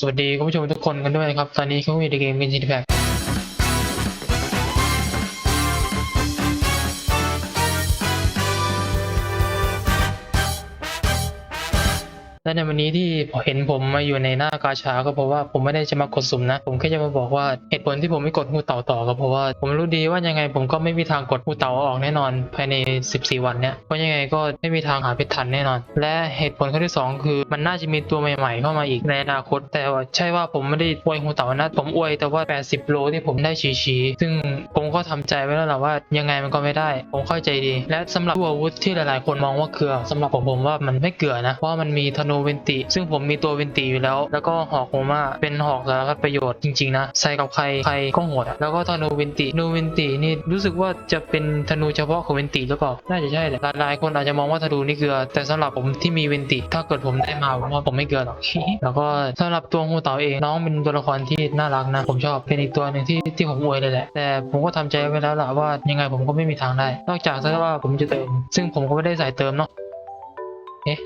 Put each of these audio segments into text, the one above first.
สวัสดีคุณผู้ชมทุกคนกันด้วยนะครับ ตอนนี้เขาอยู่ในเกมกิน และในวันนี้ที่เห็นผมมาอยู่ในหน้ากาชาก็เพราะว่าผมไม่ได้จะมากดสุ่มนะ ผมแค่จะมาบอกว่าเหตุผลที่ผมไม่กดหูเต่าต่อก็เพราะว่าผมรู้ดีว่ายังไงผมก็ไม่มีทางกดหูเต่าออกแน่นอนภายใน 14 วันเนี้ยเพราะยังไงก็ไม่มีทางหาเพชรทันแน่นอน และเหตุผลข้อที่สองคือมันน่าจะมีตัวใหม่ๆ เข้ามาอีกในอนาคต แต่ว่าใช่ว่าผมไม่ได้อวยหูเต่านะผมอวยแต่ว่า 80 โลที่ผมได้ฉีๆซึ่งผมก็ทำใจไว้แล้วแหละว่ายังไงมันก็ไม่ได้ ผมเข้าใจดี และสำหรับตัวอาวุธที่หลายๆ คนมองว่าเกลือสำหรับผมผมว่ามันไม่เกลือนะเพราะมันมีธนูเวนติ ซึ่งผมมีตัวเวนติอยู่แล้ว แล้วก็หอกโฮมาเป็นหอกสารพัดประโยชน์จริงๆนะใส่กับใครใครก็โหดอะแล้วก็ธนูเวนติธนูเวนตินี่รู้สึกว่าจะเป็นธนูเฉพาะของเวนติหรือเปล่าน่าจะใช่แหละหลายๆคนอาจจะมองว่าธนูนี่เกลือ แต่สำหรับผมที่มีเวนติ ถ้าเกิดผมได้มาผมว่าผมไม่เกลือหรอกแล้วก็สำหรับตัวงูเต่าเองน้องเป็นตัวละครที่น่ารักนะ ผมชอบเป็นอีกตัวหนึ่งที่ที่ผมอวยเลยแหละ แต่ผมก็ทำใจไว้แล้วล่ะว่ายังไงผมก็ไม่มีทางได้ นอกจากถ้าว่าผมจะเติม ซึ่งผมก็ไม่ได้ใส่เติมเนาะเอ๊ะ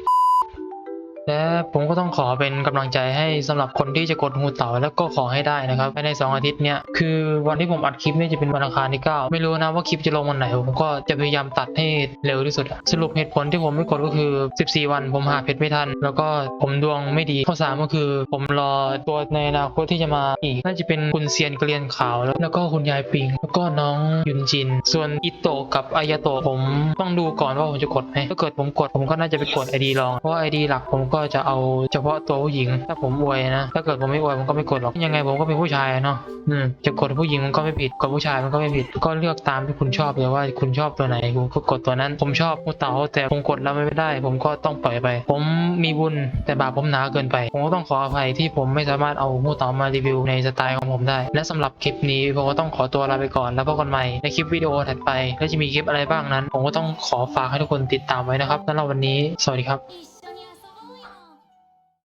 และผมก็ต้องขอเป็นกำลังใจให้สำหรับคนที่จะกดหูเต่าแล้วก็ขอให้ได้นะครับภายใน 2 อาทิตย์เนี่ยคือวันที่ผมอัดคลิปเนี่ยจะเป็นวันอังคารที่ 9 ไม่รู้นะว่าคลิปจะลงวันไหน ผมก็จะพยายามตัดให้เร็วที่สุด สรุปเหตุผลที่ผมไม่กดก็คือ 14 วันผมหาเพชรไม่ทัน แล้วก็ผมดวงไม่ดีข้อสามก็คือ ผมรอตัวในอนาคตที่จะมาอีก น่าจะเป็นคุณเซียนเกลียนขาวแล้วแล้วก็คุณยายปิง แล้วก็น้องยุนจิน ส่วนอิโตะกับอายาโตะผมต้องดูก่อนว่าผมจะกดไหมถ้าเกิดผมกดผมก็น่าจะไปกดไอดีลองเพราะไอดีหลักผมก็็จะเอาเฉพาะตัวผู้หญิง ถ้าผมอวยนะ ถ้าเกิดผมไม่อวยผมก็ไม่กดหรอก ยังไงผมก็เป็นผู้ชายเนาะ อืม จะกดผู้หญิงมันก็ไม่ผิด กดผู้ชายมันก็ไม่ผิด ก็เลือกตามที่คุณชอบเลยว่าคุณชอบตัวไหนคุณก็กดตัวนั้น ผมชอบผู้เต่าแต่ผมกดแล้วไม่ได้ ผมก็ต้องปล่อยไป ผมมีบุญแต่บาปผมหนาเกินไป ผมก็ต้องขออภัยที่ผมไม่สามารถเอาผู้เต่ามารีวิวในสไตล์ของผมได้ และสำหรับคลิปนี้ผมก็ต้องขอตัวลาไปก่อน แล้วพบกันใหม่ในคลิปวิดีโอถัดไป และจะมีคลิปอะไรบ้างนั้น ผมก็ต้องขอฝากให้ทุกคนติดตามไว้นะครับสำหรับวันนี้ สวัสดีครับ